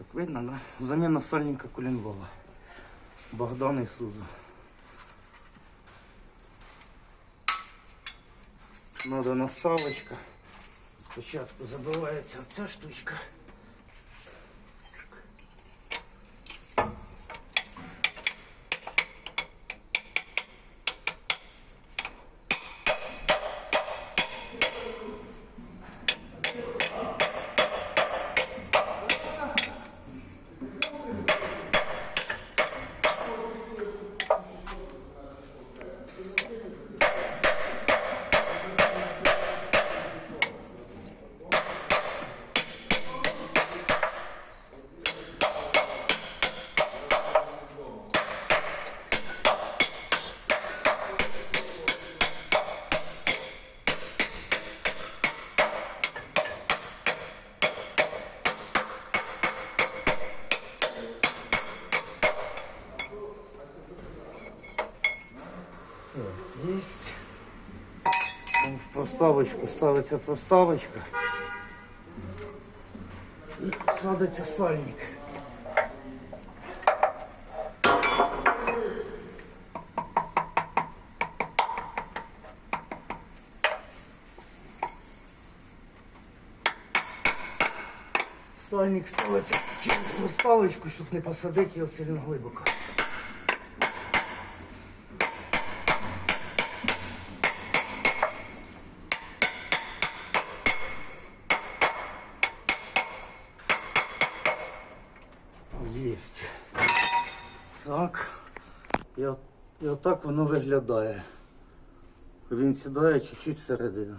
Так видно, да? Заміна сальника Кулінвола. Богдан Ісуза. Надо наставочка. Спочатку забивається ця штучка. Так, есть. В проставочку ставиться проставочка. І садиться сальник. Сальник ставиться через проставочку, щоб не посадити його сильно глибоко. Єсть. Так. І, от, і отак воно виглядає. Він сідає чуть-чуть всередину.